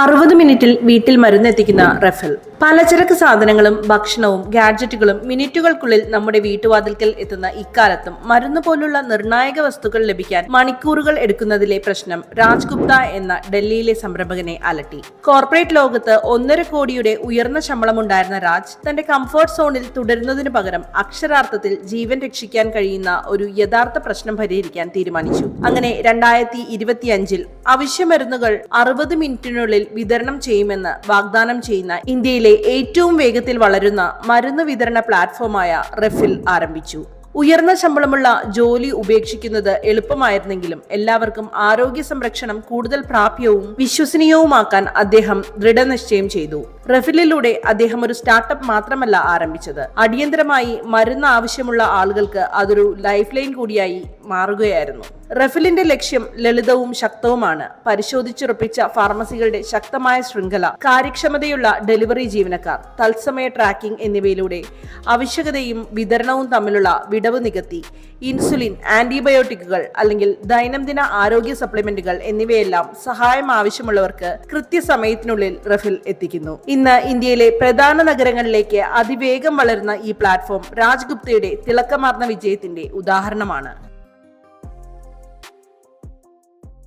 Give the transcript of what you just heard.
അറുപത് മിനിറ്റിൽ വീട്ടിൽ മരുന്നെത്തിക്കുന്ന റഫൽ. പലചരക്ക് സാധനങ്ങളും ഭക്ഷണവും ഗാഡ്ജറ്റുകളും മിനിറ്റുകൾക്കുള്ളിൽ നമ്മുടെ വീട്ടുവാതിൽക്കൽ എത്തുന്ന ഇക്കാലത്തും മരുന്ന് പോലുള്ള നിർണായക വസ്തുക്കൾ ലഭിക്കാൻ മണിക്കൂറുകൾ എടുക്കുന്നതിലെ പ്രശ്നം രാജ്ഗുപ്ത എന്ന ഡൽഹിയിലെ സംരംഭകനെ അലട്ടി. കോർപ്പറേറ്റ് ലോകത്ത് ഒന്നര കോടിയുടെ ഉയർന്ന ശമ്പളമുണ്ടായിരുന്ന രാജ് തന്റെ കംഫർട്ട് സോണിൽ തുടരുന്നതിനു പകരം അക്ഷരാർത്ഥത്തിൽ ജീവൻ രക്ഷിക്കാൻ കഴിയുന്ന ഒരു യഥാർത്ഥ പ്രശ്നം പരിഹരിക്കാൻ തീരുമാനിച്ചു. അങ്ങനെ രണ്ടായിരത്തി ഇരുപത്തിയഞ്ചിൽ അവശ്യ മരുന്നുകൾ അറുപത് മിനിറ്റിനുള്ളിൽ വിതരണം ചെയ്യുമെന്ന് വാഗ്ദാനം ചെയ്യുന്ന ഇന്ത്യയിലെ ഏറ്റവും വേഗത്തിൽ വളരുന്ന മരുന്ന് വിതരണ പ്ലാറ്റ്ഫോമായ റെഫിൽ ആരംഭിച്ചു. ഉയർന്ന ശമ്പളമുള്ള ജോലി ഉപേക്ഷിക്കുന്നത് എളുപ്പമായിരുന്നെങ്കിലും എല്ലാവർക്കും ആരോഗ്യ സംരക്ഷണം കൂടുതൽ പ്രാപ്യവും വിശ്വസനീയവുമാക്കാൻ അദ്ദേഹം ദൃഢനിശ്ചയം ചെയ്തു. റഫിലിലൂടെ അദ്ദേഹം ഒരു സ്റ്റാർട്ടപ്പ് മാത്രമല്ല ആരംഭിച്ചത്. അടിയന്തരമായി മരുന്ന് ആവശ്യമുള്ള ആളുകൾക്ക് അതൊരു ലൈഫ് ലൈൻ കൂടിയായി മാറുകയായിരുന്നു. റഫിലിന്റെ ലക്ഷ്യം ലളിതവും ശക്തവുമാണ്. പരിശോധിച്ചുറപ്പിച്ച ഫാർമസികളുടെ ശക്തമായ ശൃംഖല കാര്യക്ഷമതയുള്ള ഡെലിവറി ജീവനക്കാർ തത്സമയ ട്രാക്കിംഗ് എന്നിവയിലൂടെ ആവശ്യകതയും വിതരണവും തമ്മിലുള്ള വിടവ് നികത്തി. ഇൻസുലിൻ ആന്റിബയോട്ടിക്കുകൾ അല്ലെങ്കിൽ ദൈനംദിന ആരോഗ്യ സപ്ലിമെന്റുകൾ എന്നിവയെല്ലാം സഹായം ആവശ്യമുള്ളവർക്ക് കൃത്യസമയത്തിനുള്ളിൽ റഫിൽ എത്തിക്കുന്നു. ഇന്ന് ഇന്ത്യയിലെ പ്രധാന നഗരങ്ങളിലേക്ക് അതിവേഗം വളരുന്ന ഈ പ്ലാറ്റ്ഫോം രാജ്ഗുപ്തയുടെ തിളക്കമാർന്ന വിജയത്തിന്റെ ഉദാഹരണമാണ്.